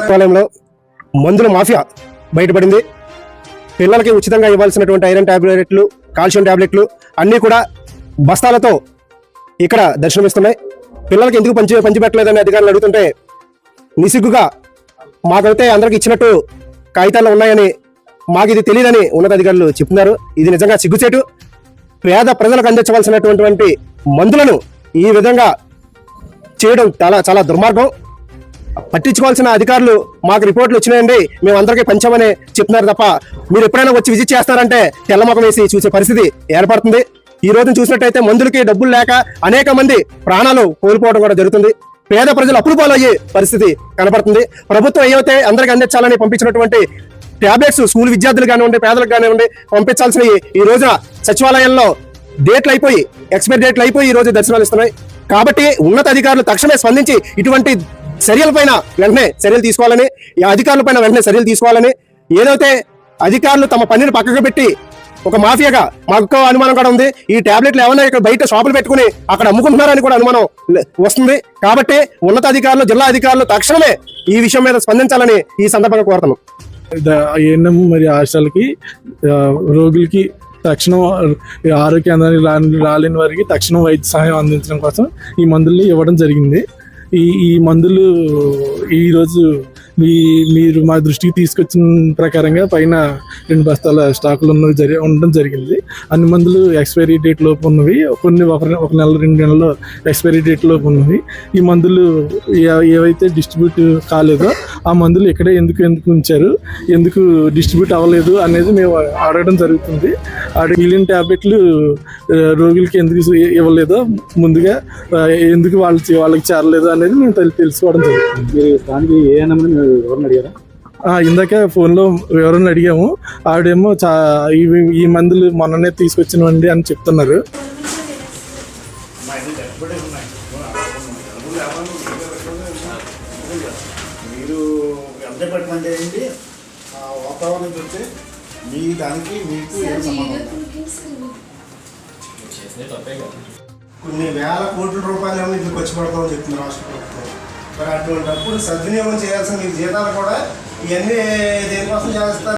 ఆలయంలో మందుల మాఫియా బయటపడింది. పిల్లలకి ఉచితంగా ఇవ్వాల్సినటువంటి ఐరన్ ట్యాబ్లెట్లు కాల్షియం ట్యాబ్లెట్లు అన్నీ కూడా బస్తాలతో ఇక్కడ దర్శనమిస్తున్నాయి. పిల్లలకి ఎందుకు పంచి పంచిపెట్టలేదని అధికారులు అడుగుతుంటే నిసిగ్గుగా మాకైతే అందరికి ఇచ్చినట్టు కాగితాలు ఉన్నాయని మాకు ఇది తెలియదని ఉన్నతాధికారులు చెప్తున్నారు. ఇది నిజంగా సిగ్గుచేటు. పేద ప్రజలకు అందించవలసినటువంటి మందులను ఈ విధంగా చేయడం చాలా చాలా దుర్మార్గం. పట్టించుకోవాల్సిన అధికారులు మాకు రిపోర్ట్లు వచ్చినాయండి. మేము అందరికీ పంచామని చెప్తున్నారు తప్ప మీరు ఎప్పుడైనా వచ్చి విజిట్ చేస్తారంటే తెల్లముఖం వేసి చూసే పరిస్థితి ఏర్పడుతుంది. ఈ రోజు చూసినట్టయితే మందులకి డబ్బులు లేక అనేక మంది ప్రాణాలు కోల్పోవడం కూడా జరుగుతుంది. పేద ప్రజలు అప్పులు పాలయ్యే పరిస్థితి కనపడుతుంది. ప్రభుత్వం ఏవైతే అందరికి అందించాలని పంపించినటువంటి టాబ్లెట్స్ స్కూల్ విద్యార్థులు కానివ్వండి పేదలకు కానివ్వండి పంపించాల్సినవి ఈ రోజున సచివాలయంలో డేట్లు అయిపోయి ఎక్స్పైర్ డేట్లు అయిపోయి ఈ రోజు దర్శనాలు ఇస్తున్నాయి. కాబట్టి ఉన్నత అధికారులు తక్షణమే స్పందించి ఇటువంటి చర్యల పైన వెంటనే చర్యలు తీసుకోవాలని ఈ అధికారుల పైన వెంటనే చర్యలు తీసుకోవాలని ఏదైతే అధికారులు తమ పనిని పక్కకు పెట్టి ఒక మాఫియాగా మాకు అనుమానం కూడా ఉంది. ఈ టాబ్లెట్లు ఏమైనా ఇక్కడ బయట షాపులు పెట్టుకుని అక్కడ అమ్ముకుంటున్నారని కూడా అనుమానం వస్తుంది. కాబట్టి ఉన్నతాధికారులు జిల్లా అధికారులు తక్షణమే ఈ విషయం మీద స్పందించాలని ఈ సందర్భంగా కోరుతున్నాం. మరి ఆశలకి రోగులకి తక్షణం ఆరోగ్య కేంద్రానికి రాలేని వారికి తక్షణం వైద్య సహాయం అందించడం కోసం ఈ మందులు ఇవ్వడం జరిగింది. ఈ ఈ మందులు ఈరోజు మీ మీరు మా దృష్టికి తీసుకొచ్చిన ప్రకారంగా పైన రెండు బస్తాల స్టాకులు ఉన్నవి జరి ఉండడం జరిగింది. అన్ని మందులు ఎక్స్పైరీ డేట్ లోపు ఉన్నవి. కొన్ని ఒక ఒక నెల రెండు నెలలు ఎక్స్పైరీ డేట్ లోపు ఉన్నవి. ఈ మందులు ఏ- ఏవైతే డిస్ట్రిబ్యూట్ కాలేదో ఆ మందులు ఇక్కడే ఎందుకు ఎందుకు ఉంచారు ఎందుకు డిస్ట్రిబ్యూట్ అవ్వలేదు అనేది మేము అడగడం జరుగుతుంది. ఆడ మిలియన్ ట్యాబ్లెట్లు రోగులకి ఎందుకు ఇవ్వలేదో ముందుగా ఎందుకు వాళ్ళకి వాళ్ళకి చేరలేదు అనేది మేము తెలు- తెలుసుకోవడం జరుగుతుంది దానికి ఏ ఎవరిని అడిగారా? ఆ, ఇందాక ఫోన్లో ఎవరైనా అడిగాము. ఆవిడేమో చా ఇవి ఈ మందులు మొన్ననే తీసుకొచ్చినవండి అని చెప్తున్నారు. మీరు ఎంత పెట్టమంటే ఏంటి ఆ వాతావరణం చూస్తే మీ దానికి మీకు కొన్ని వేల కోట్ల రూపాయలు ఏమో ఇందుకు వచ్చి పడతామని చెప్తుంది రాష్ట్ర ప్రభుత్వం. మరి అటువంటిప్పుడు సద్వినియోగం చేయాల్సిన మీ జీతాలు కూడా ఇవన్నీ దేనికోసం చేస్తారు?